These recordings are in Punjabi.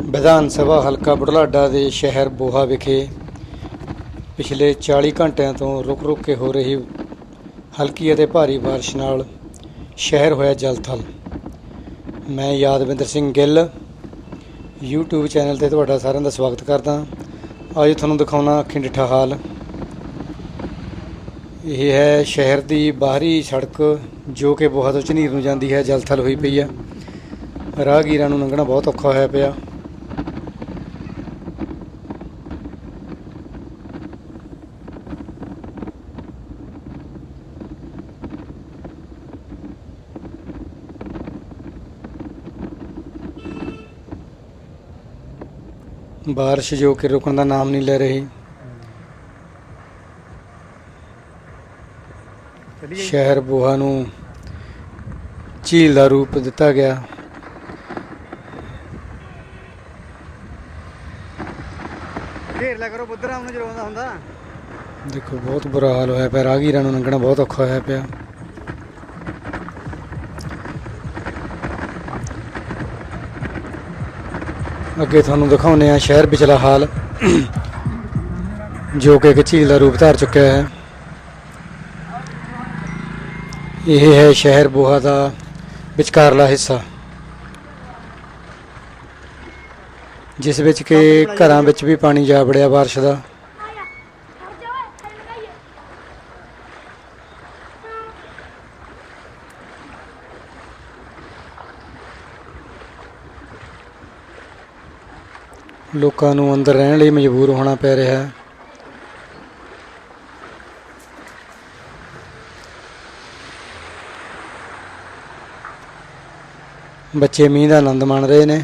ਵਿਧਾਨ ਸਭਾ ਹਲਕਾ ਬੁਢਲਾਡਾ ਦੇ ਸ਼ਹਿਰ ਬੋਹਾ ਵਿਖੇ ਪਿਛਲੇ 40 ਘੰਟਿਆਂ ਤੋਂ ਰੁਕ-ਰੁਕ ਕੇ ਹੋ ਰਹੀ ਹਲਕੀ ਅਤੇ ਭਾਰੀ ਬਾਰਿਸ਼ ਨਾਲ ਸ਼ਹਿਰ ਹੋਇਆ ਜਲਥਲ। ਮੈਂ ਯਾਦਵਿੰਦਰ ਸਿੰਘ ਗਿੱਲ, YouTube ਚੈਨਲ ਤੇ ਤੁਹਾਡਾ ਸਾਰਿਆਂ ਦਾ ਸਵਾਗਤ ਕਰਦਾ ਅੱਜ ਤੁਹਾਨੂੰ ਦਿਖਾਉਣਾ ਅੱਖੀਂ ਡਿੱਠਾ ਹਾਲ। ਇਹ ਹੈ ਸ਼ਹਿਰ ਦੀ ਬਾਹਰੀ ਸੜਕ ਜੋ ਕਿ ਬੋਹਾ ਤੋਂ ਝਨੀਰ ਨੂੰ ਜਾਂਦੀ ਹੈ, ਜਲਥਲ ਹੋਈ ਪਈ ਹੈ। ਰਾਹਗੀਰਾਂ ਨੂੰ ਲੰਘਣਾ ਬਹੁਤ ਔਖਾ ਹੋਇਆ ਪਿਆ। ਬਾਰਿਸ਼ ਜੋ ਕਿ ਰੁਕਣ ਦਾ ਨਾਮ ਨਹੀਂ ਲੈ ਰਹੀ। ਸ਼ਹਿਰ ਬੋਹਾ ਨੂੰ ਝੀਲ ਦਾ ਰੂਪ ਦਿੱਤਾ ਗਿਆ। ਘੇਰ ਲਿਆ ਕਰੋ ਬੁੱਧਰਾਮ ਨੂੰ ਜਲਾਉਂਦਾ ਹੁੰਦਾ। ਦੇਖੋ ਬਹੁਤ ਬੁਰਾ ਹਾਲ ਹੋਇਆ ਪਿਆ। ਰਾਹਗੀਰਾਂ ਨੂੰ ਲੰਘਣਾ ਬਹੁਤ ਔਖਾ ਹੋਇਆ ਪਿਆ। ਅੱਗੇ ਤੁਹਾਨੂੰ ਦਿਖਾਉਂਦੇ ਆ ਸ਼ਹਿਰ ਵਿਚਲਾ ਹਾਲ, ਜੋ ਕਿ ਇੱਕ ਝੀਲ ਦਾ ਰੂਪ ਧਾਰ ਚੁੱਕਿਆ ਹੈ। ਇਹ ਹੈ ਸ਼ਹਿਰ ਬੋਹਾ ਦਾ ਵਿਚਕਾਰਲਾ ਹਿੱਸਾ, ਜਿਸ ਵਿੱਚ ਕਿ ਘਰਾਂ ਵਿੱਚ ਵੀ ਪਾਣੀ ਜਾ ਵੜਿਆ ਬਾਰਿਸ਼ ਦਾ। ਲੋਕਾਂ ਨੂੰ ਅੰਦਰ ਰਹਿਣ ਲਈ ਮਜਬੂਰ ਹੋਣਾ ਪੈ ਰਿਹਾ ਹੈ। ਬੱਚੇ ਮੀਂਹ ਦਾ ਆਨੰਦ ਮਾਣ ਰਹੇ ਨੇ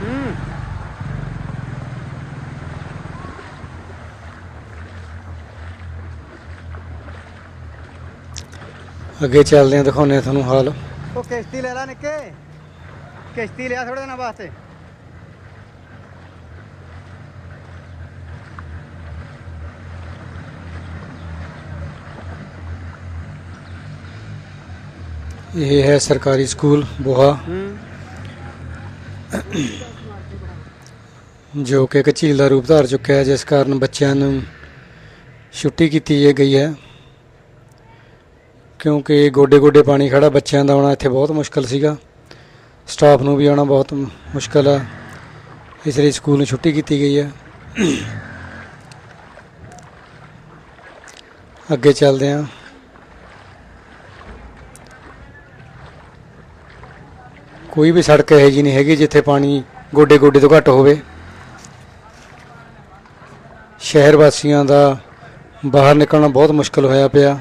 ਹੂੰ ਅੱਗੇ ਚੱਲਦੇ ਹਾਂ ਦਿਖਾਉਂਦੇ ਹਾਂ ਤੁਹਾਨੂੰ ਹਾਲ। ਉਹ ਕਿਸ਼ਤੀ ਲੈ ਲੈ ਨਿੱਕੇ। ਕਿਸ਼ਤੀ ਲਿਆ ਥੋੜੇ ਦਿਨਾਂ ਵਾਸਤੇ। ਇਹ ਹੈ ਸਰਕਾਰੀ ਸਕੂਲ ਬੋਹਾ। ਜੋ ਕਿ ਇੱਕ ਝੀਲ ਦਾ ਰੂਪ ਧਾਰ ਚੁੱਕਿਆ ਹੈ ਜਿਸ ਕਾਰਨ ਬੱਚਿਆਂ ਨੂੰ ਛੁੱਟੀ ਕੀਤੀ ਗਈ ਹੈ। ਕਿਉਂਕਿ ਗੋਡੇ ਗੋਡੇ ਪਾਣੀ ਖੜਾ ਬੱਚਿਆਂ ਦਾ ਆਉਣਾ ਇੱਥੇ ਬਹੁਤ ਮੁਸ਼ਕਲ ਸੀਗਾ। ਸਟਾਫ ਨੂੰ ਵੀ ਆਉਣਾ ਬਹੁਤ ਮ- ਮੁਸ਼ਕਲ ਹੈ ਇਸ ਲਈ ਸਕੂਲ ਨੂੰ ਛੁੱਟੀ ਕੀਤੀ ਗਈ ਹੈ ਅੱਗੇ ਚੱਲਦੇ ਹਾਂ ਕੋਈ ਵੀ ਸੜਕ ਇਹੋ ਜਿਹੀ ਨਹੀਂ ਹੈਗੀ ਜਿੱਥੇ ਪਾਣੀ ਗੋਡੇ ਗੋਡੇ ਤੋਂ ਘੱਟ ਹੋਵੇ। ਸ਼ਹਿਰ ਵਾਸੀਆਂ ਦਾ ਬਾਹਰ ਨਿਕਲਣਾ ਬਹੁਤ ਮੁਸ਼ਕਲ ਹੋਇਆ ਪਿਆ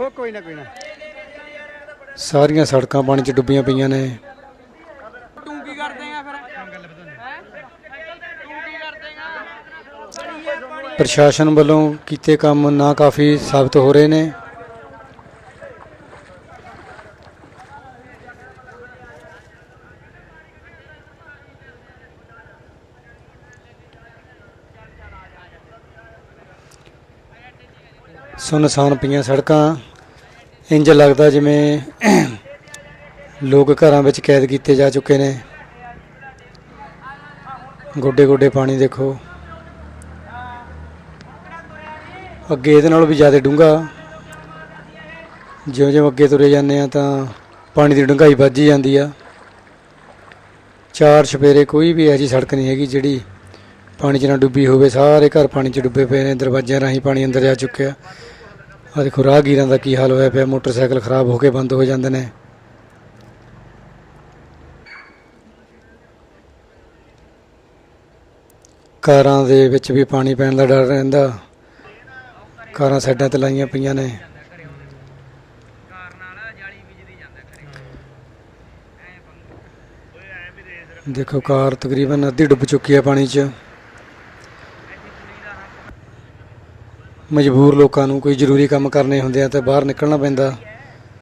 ਉਹ ਕੋਈ ਨਾ ਕੋਈ ਨਾ। ਸਾਰੀਆਂ ਸੜਕਾਂ ਪਾਣੀ 'ਚ ਡੁੱਬੀਆਂ ਪਈਆਂ ਨੇ। ਤੂੰ ਕੀ ਕਰ ਦੇਗਾ ਫਿਰ ਪ੍ਰਸ਼ਾਸਨ ਵੱਲੋਂ ਕੀਤੇ ਕੰਮ ਨਾ ਕਾਫੀ ਸਾਬਤ ਹੋ ਰਹੇ ਨੇ। ਸੁਨਸਾਨ ਪਈਆਂ ਸੜਕਾਂ। ਇੰਜ ਲੱਗਦਾ ਜਿਵੇਂ ਲੋਕ ਘਰਾਂ ਵਿੱਚ ਕੈਦ ਕੀਤੇ ਜਾ ਚੁੱਕੇ ਨੇ। ਗੋਡੇ ਗੋਡੇ ਪਾਣੀ ਦੇਖੋ। ਅੱਗੇ ਇਹਦੇ ਨਾਲੋਂ ਵੀ ਜ਼ਿਆਦਾ ਡੂੰਘਾ। ਜਿਉਂ ਜਿਉਂ ਅੱਗੇ ਤੁਰੇ ਜਾਂਦੇ ਆ ਤਾਂ ਪਾਣੀ ਦੀ ਡੂੰਘਾਈ ਵੱਧਦੀ ਜਾਂਦੀ ਆ। ਚਾਰ ਛਪੇਰੇ ਕੋਈ ਵੀ ਐਜੀ ਸੜਕ ਨਹੀਂ ਹੈਗੀ ਜਿਹੜੀ ਪਾਣੀ 'ਚ ਨਾ ਡੁੱਬੀ ਹੋਵੇ। ਸਾਰੇ ਘਰ ਪਾਣੀ 'ਚ ਡੁੱਬੇ ਪਏ ਨੇ, ਦਰਵਾਜ਼ਿਆਂ ਰਾਹੀਂ ਪਾਣੀ ਅੰਦਰ ਜਾ ਚੁੱਕਿਆ। ਆ ਦੇਖੋ, ਰਾਹਗੀਰਾਂ ਦਾ ਕੀ ਹਾਲ ਹੋਇਆ ਪਿਆ? ਮੋਟਰਸਾਈਕਲ ਖਰਾਬ ਹੋ ਕੇ ਬੰਦ ਹੋ ਜਾਂਦੇ ਨੇ। ਕਾਰਾਂ ਦੇ ਵਿੱਚ ਵੀ ਪਾਣੀ ਪੈਣ ਦਾ ਡਰ ਰਹਿੰਦਾ। ਕਾਰਾਂ ਸਾਈਡਾਂ ਤੇ ਲਾਈਆਂ ਪਈਆਂ ਨੇ। ਦੇਖੋ, ਕਾਰ ਤਕਰੀਬਨ ਅੱਧੀ ਡੁੱਬ ਚੁੱਕੀ ਹੈ ਪਾਣੀ 'ਚ। ਮਜਬੂਰ ਲੋਕਾਂ ਨੂੰ ਕੋਈ ਜ਼ਰੂਰੀ ਕੰਮ ਕਰਨੇ ਹੁੰਦੇ ਆ ਤਾਂ ਬਾਹਰ ਨਿਕਲਣਾ ਪੈਂਦਾ।